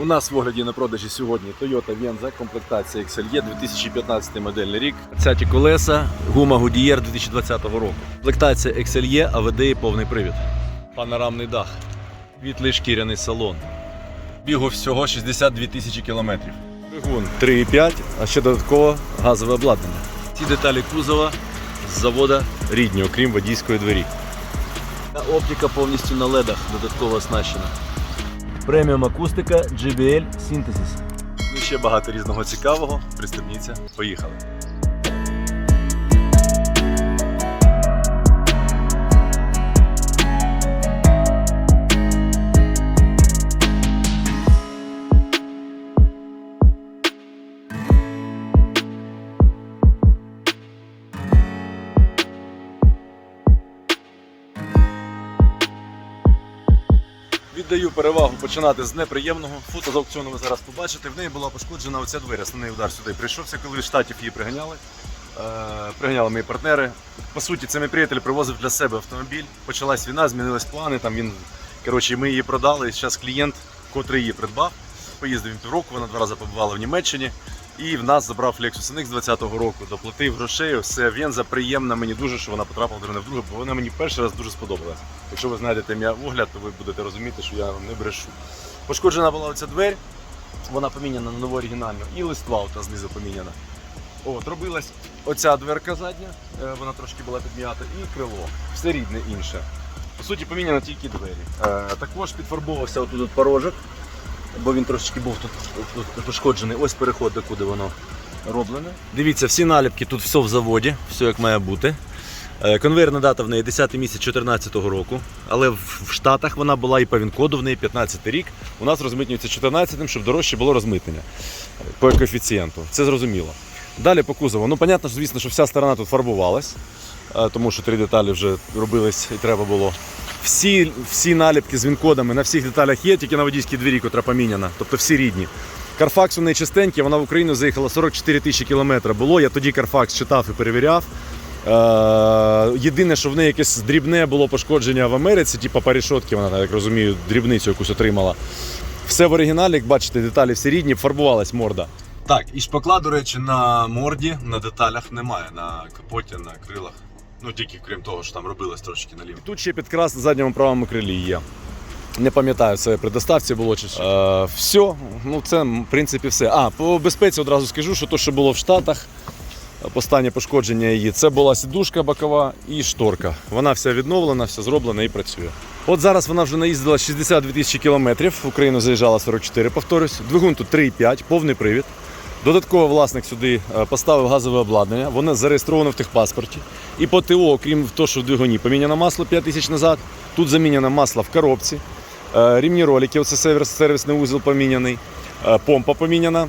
У нас в огляді на продажі сьогодні Toyota Venza, комплектація XLE 2015 модельний рік. Цяті колеса, гума Goodyear 2020 року. Комплектація XLE, АВД і повний привід. Панорамний дах, світлий шкіряний салон. Бігу всього 62 тисячі кілометрів. Двигун 3,5, а ще додатково газове обладнання. Ці деталі кузова з завода рідні, окрім водійської двері. Оптика повністю на ледах, додатково оснащена. Преміум акустика JBL Synthesis. Ну і ще багато різного цікавого. Пристебніться. Поїхали. Віддаю перевагу починати з неприємного. Фото з аукціону ви зараз побачите. В неї була пошкоджена оця двері. Основний удар сюди прийшовся, коли з штатів її приганяли. Е, приганяли мої партнери. По суті, це мій приятель привозив для себе автомобіль. Почалась війна, змінились плани. Там він, коротше, ми її продали. І зараз клієнт, котрий її придбав, поїздив він півроку, вона два рази побувала в Німеччині. І в нас забрав Lexus NX 20-го року, доплатив грошей, все Венза приємна мені дуже, що вона потрапила до мене вдруге, бо вона мені перший раз дуже сподобалась. Якщо ви знайдете мій огляд, то ви будете розуміти, що я не брешу. Пошкоджена була оця двері, вона поміняна на нову оригінальну, і листва ота знизу поміняна. От, робилась оця дверка задня, е, вона трошки була підм'ята, і крило. Все рідне інше. По суті, поміняно тільки двері. Е, також підфарбовувався отут порожок, бо він трошечки був тут, тут пошкоджений. Ось переход, до куди воно роблене. Дивіться, всі наліпки, тут все в заводі, все як має бути. Е, Конвейерна дата в неї 10 місяць 2014 року, але в Штатах вона була і по ВІН-коду в неї 15 рік. У нас розмитнюється 14-м, щоб дорожче було розмитнення по коефіцієнту. Це зрозуміло. Далі по кузову. Ну, понятно, звісно, що вся сторона тут фарбувалась, е, тому що три деталі вже робились і треба було. Всі, всі наліпки з він-кодами на всіх деталях є, тільки на водійській двері, котра поміняна, тобто всі рідні. Карфакс у неї чистенький, вона в Україну заїхала 44 тисячі кілометрів було. Я тоді Карфакс читав і перевіряв. Е, єдине, що в неї якесь дрібне було пошкодження в Америці, типу по решотки, вона, я так розумію, дрібницю якусь отримала. Все в оригіналі, як бачите, деталі всі рідні, фарбувалась морда. Так, і шпакла, до речі, на морді, на деталях немає, на капоті, на крилах. Ну тільки крім того, що там робилось трошки наліво. Тут ще підкрас на задньому правому крилі є. Не пам'ятаю, це при доставці було чи що. Е, все, ну це в принципі все. А, по безпеці одразу скажу, що то, що було в Штатах, по стані пошкодження її, це була сідушка бокова і шторка. Вона вся відновлена, все зроблена і працює. От зараз вона вже наїздила 62 тисячі кілометрів, в Україну заїжджала 44, повторюсь. Двигун тут 3,5, повний привід. Додатково власник сюди е, поставив газове обладнання, воно зареєстровано в техпаспорті. І по ТО, окрім того, що в двигуні поміняно масло 5 тисяч назад, тут заміняно масло в коробці, е, рівні ролики, оце сервісний вузол поміняний, е, помпа поміняна.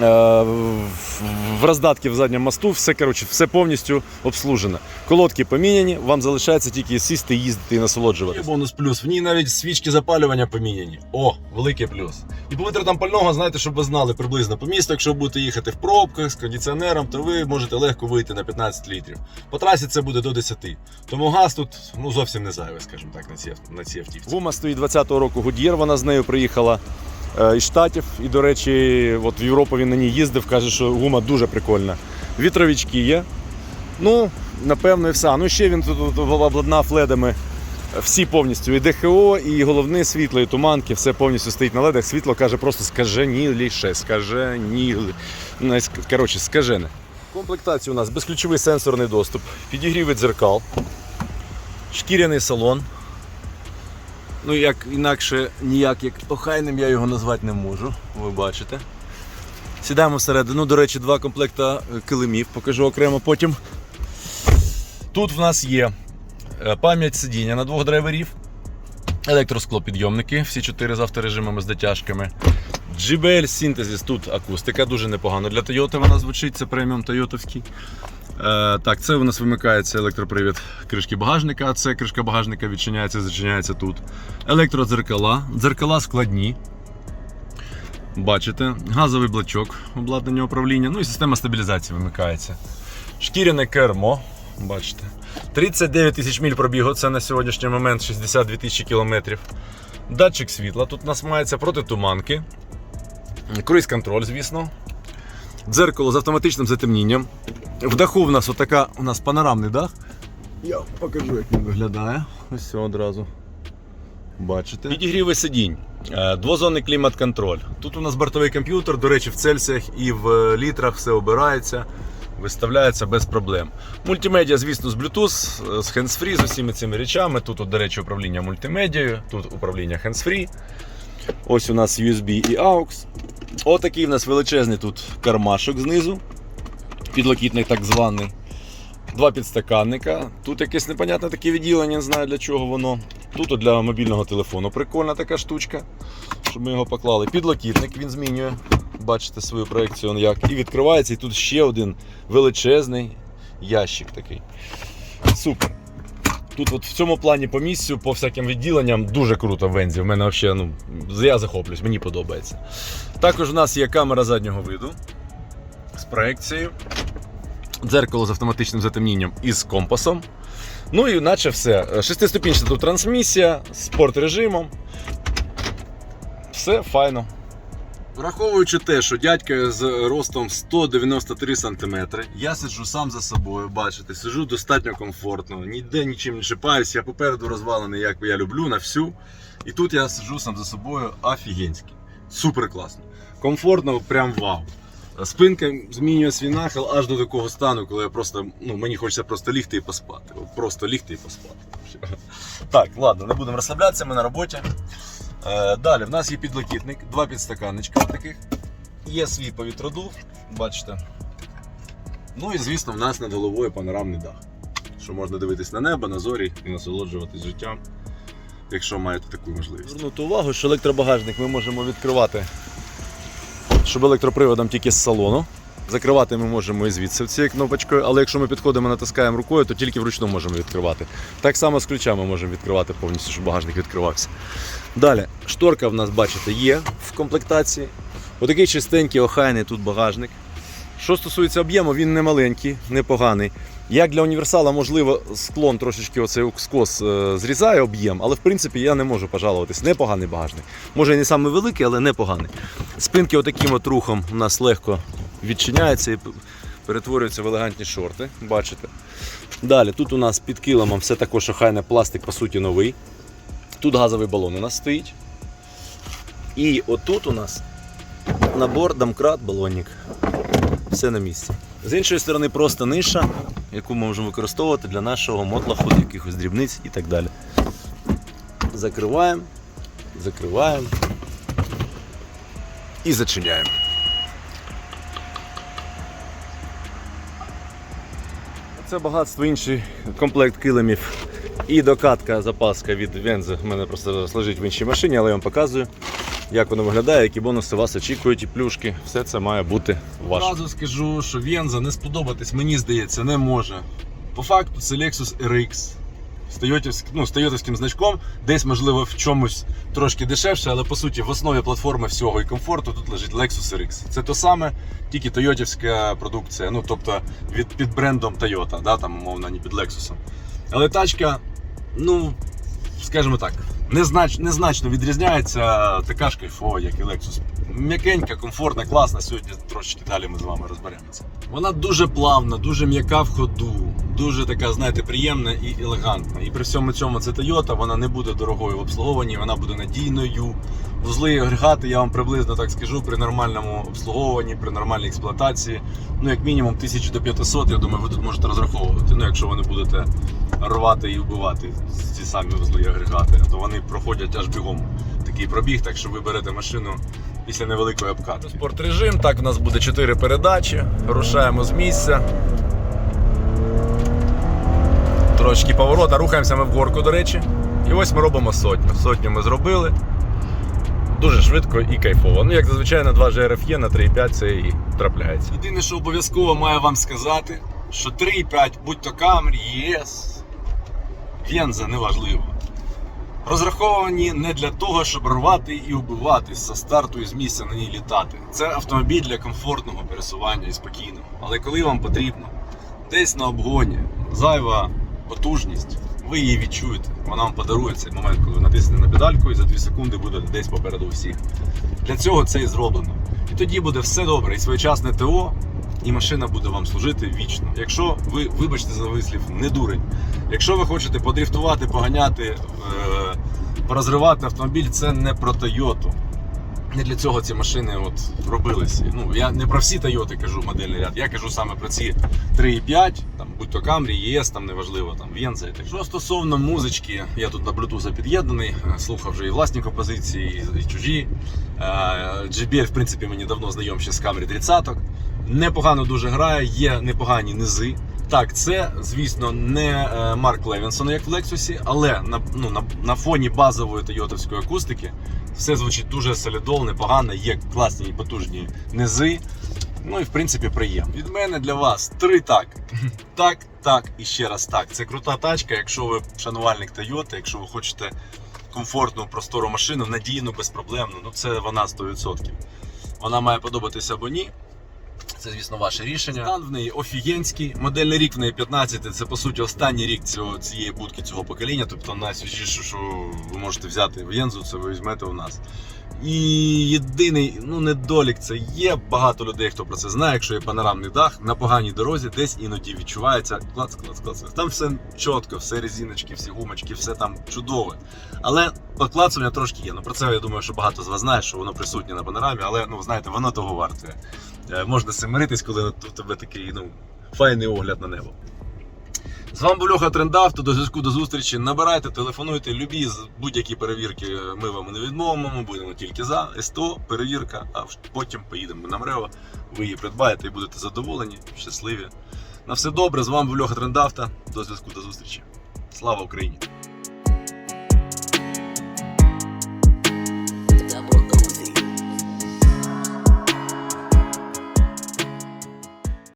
Е, в- роздатки в задньому мосту все, коротше, все повністю обслужено. Колодки поміняні, вам залишається тільки сісти, їздити і насолоджуватися. Бонус плюс. В ній навіть свічки запалювання поміняні. О, великий плюс. І по витратам пального, знаєте, щоб ви знали приблизно по місту, якщо будете їхати в пробках з кондиціонером, то ви можете легко вийти на 15 літрів. По трасі це буде до 10. Тому газ тут ну, зовсім не зайвий, скажімо так, на цій, на цій автівці. Гума стоїть 20-го року Goodyear, вона з нею приїхала із Штатів. І, до речі, от в Європу він на ній їздив, каже, що гума дуже прикольна. Вітровички є. Ну, напевно, і все. Ну, ще він тут обладнав ледами. Всі повністю і ДХО, і головне світло, і туманки, все повністю стоїть на ледах. Світло каже просто скаженіліше, скаженілі. Ну, Коротше, скажене. В комплектації у нас безключовий сенсорний доступ, підігріви дзеркал, шкіряний салон. Ну, як інакше, ніяк як охайним я його назвати не можу, ви бачите. Сідаємо всередину, до речі, два комплекта е, килимів, покажу окремо потім. Тут в нас є е, пам'ять сидіння на двох драйверів, електросклопідйомники, всі чотири з авторежимами з дотяжками. JBL Synthesis тут акустика, дуже непогано для Toyota вона звучить, це преміум Тойотовський. Е, так, це у нас вимикається електропривід кришки багажника, це кришка багажника відчиняється, зачиняється тут. Електродзеркала, дзеркала складні. Бачите, газовий блочок обладнання управління, ну і система стабілізації вимикається. Шкіряне кермо, бачите. 39 тисяч міль пробігу, це на сьогоднішній момент 62 тисячі кілометрів. Датчик світла. Тут у нас мається протитуманки. Круїз контроль, звісно. Дзеркало з автоматичним затемнінням. В даху в нас отака у нас панорамний дах. Я покажу, як він виглядає. Ось все одразу. Бачите. Підігріви сидінь. Е, Двозонний клімат-контроль. Тут у нас бортовий комп'ютер, до речі, в цельсіях і в е, літрах все обирається, виставляється без проблем. Мультимедіа, звісно, з Bluetooth, е, з hands-free, з усіма цими речами. Тут, от, до речі, управління мультимедією, тут управління hands-free. Ось у нас USB і AUX. Отакий у нас величезний тут кармашок знизу. Підлокітник так званий. Два підстаканника. Тут якесь непонятне таке відділення, не знаю для чого воно. Тут для мобільного телефону прикольна така штучка, щоб ми його поклали. Підлокітник він змінює. Бачите свою проекцію он як. І відкривається, і тут ще один величезний ящик такий. Супер. Тут от в цьому плані по місцю, по всяким відділенням дуже круто в Вензі. В мене взагалі, ну, я захоплююсь, мені подобається. Також у нас є камера заднього виду з проекцією. Дзеркало з автоматичним затемнінням і з компасом. Ну і наче все. Шестиступінчата тут трансмісія, спорт режимом. Все файно. Враховуючи те, що дядька з ростом 193 см, я сиджу сам за собою, бачите, сиджу достатньо комфортно, ніде нічим не шипаюсь, я попереду розвалений, як я люблю, на всю. І тут я сиджу сам за собою офігенськи. Супер класно. Комфортно, прям вау. Спинка змінює свій нахил аж до такого стану, коли я просто, ну, мені хочеться просто лігти і поспати. Просто лігти і поспати. Так, ладно, не будемо розслаблятися, ми на роботі. Е, далі, в нас є підлокітник, два підстаканничка таких. Є свій повітродув, бачите. Ну і звісно, в нас над головою панорамний дах. Що можна дивитись на небо, на зорі і насолоджуватись життям, якщо маєте таку можливість. Звернути увагу, що електробагажник ми можемо відкривати, щоб електроприводом тільки з салону. Закривати ми можемо і звідси цією кнопочкою, але якщо ми підходимо, натискаємо рукою, то тільки вручну можемо відкривати. Так само з ключами можемо відкривати повністю, щоб багажник відкривався. Далі, шторка в нас, бачите, є в комплектації. Отакий чистенький, охайний тут багажник. Що стосується об'єму, він не маленький, непоганий. Як для універсала, можливо, склон трошечки оцей скос е, зрізає об'єм, але в принципі я не можу пожалуватись. Непоганий багажник. Може і не самий великий, але непоганий. Спинки отаким от рухом у нас легко відчиняються і перетворюються в елегантні шорти. Бачите. Далі, тут у нас під килимом все також охайне пластик, по суті, новий. Тут газовий балон у нас стоїть. І отут у нас набор домкрат балонник. Все на місці. З іншої сторони, просто ниша, яку ми можемо використовувати для нашого мотлаху, якихось дрібниць і так далі. Закриваємо, закриваємо і зачиняємо. Це багатство інший комплект килимів. І докатка запаска від Вензи. У мене просто лежить в іншій машині, але я вам показую, як воно виглядає, які бонуси вас очікують, і плюшки. Все це має бути ваше. Одразу скажу, що Венза не сподобатись, мені здається, не може. По факту це Lexus RX. З тойотівським, ну, з значком, десь, можливо, в чомусь трошки дешевше, але по суті в основі платформи всього і комфорту тут лежить Lexus RX. Це то саме, тільки тойотівська продукція, ну тобто від, під брендом Toyota, да, там, умовно, не під Lexus. Але тачка, ну, скажімо так, незнач, незначно відрізняється така ж кайфова, як і Lexus. М'якенька, комфортна, класна. Сьогодні трошечки далі ми з вами розберемося. Вона дуже плавна, дуже м'яка в ходу, дуже така, знаєте, приємна і елегантна. І при всьому цьому це Toyota, вона не буде дорогою в обслуговуванні, вона буде надійною. Вузли і агрегати, я вам приблизно так скажу, при нормальному обслуговуванні, при нормальній експлуатації, ну як мінімум 1000 до 500, я думаю, ви тут можете розраховувати. Ну, якщо ви не будете рвати і вбивати ці самі вузли агрегати, то вони проходять аж бігом такий пробіг, так що ви берете машину після невеликої обкатки. Спорт режим, так в нас буде 4 передачі. Рушаємо з місця. Трошки поворота, рухаємося ми в горку, до речі. І ось ми робимо сотню. Сотню ми зробили. Дуже швидко і кайфово. Ну, як зазвичай на 2 GRF на 3,5 це і трапляється. Єдине, що обов'язково маю вам сказати, що 3,5, будь то Camry, ЄС, Венза, неважливо. Розраховані не для того, щоб рвати і убиватись за старту і з місця на ній літати. Це автомобіль для комфортного пересування і спокійного. Але коли вам потрібно десь на обгоні зайва потужність, ви її відчуєте. Вона вам подарує цей момент, коли ви натиснете на педальку і за 2 секунди буде десь попереду всіх. Для цього це і зроблено. І тоді буде все добре, і своєчасне ТО, і машина буде вам служити вічно. Якщо ви, вибачте за вислів, не дурень. Якщо ви хочете подрифтувати, поганяти, е, порозривати автомобіль, це не про Тойоту. Не для цього ці машини от робилися. Ну, я не про всі Тойоти кажу модельний ряд, я кажу саме про ці 3.5, там, будь то Camry, ЄС, там неважливо, там Венза і так. Що стосовно музички, я тут на Bluetooth під'єднаний, е, слухав вже і власні композиції, і, чужі. Е, JBL, в принципі, мені давно знайом ще з Camry 30 Непогано дуже грає, є непогані низи. Так, це, звісно, не е, Марк Левінсон, як в Lexus, але на, ну, на, на фоні базової тойотовської акустики все звучить дуже солідол, непогано, є класні і потужні низи. Ну і в принципі приємно. Від мене для вас три так. Так, так і ще раз так. Це крута тачка, якщо ви шанувальник Toyota, якщо ви хочете комфортну, простору машину, надійну, безпроблемну, ну це вона 100%. Вона має подобатися або ні. Це, звісно, ваше рішення. Стан в неї офігенський. Модельний рік в неї 15. Це по суті останній рік цього, цієї будки цього покоління. Тобто найсвіжіше, що ви можете взяти в Єнзу, це ви візьмете у нас. І єдиний ну, недолік це є. Багато людей, хто про це знає, якщо є панорамний дах на поганій дорозі, десь іноді відчувається клац, клац, клац. Там все чітко, все резиночки, всі гумочки, все там чудове. Але поклацування трошки є. Ну про це я думаю, що багато з вас знає, що воно присутнє на панорамі, але ну знаєте, воно того вартує. Е, Можна з миритись, коли у тебе такий ну, файний огляд на небо. З вами був Льоха Трендавто. До зв'язку до зустрічі. Набирайте, телефонуйте, любі будь-які перевірки. Ми вам не відмовимо. Ми будемо тільки за СТО, перевірка, а потім поїдемо на МРЕО. Ви її придбаєте і будете задоволені, щасливі. На все добре. З вами був Льоха Трендавто. До зв'язку до зустрічі. Слава Україні!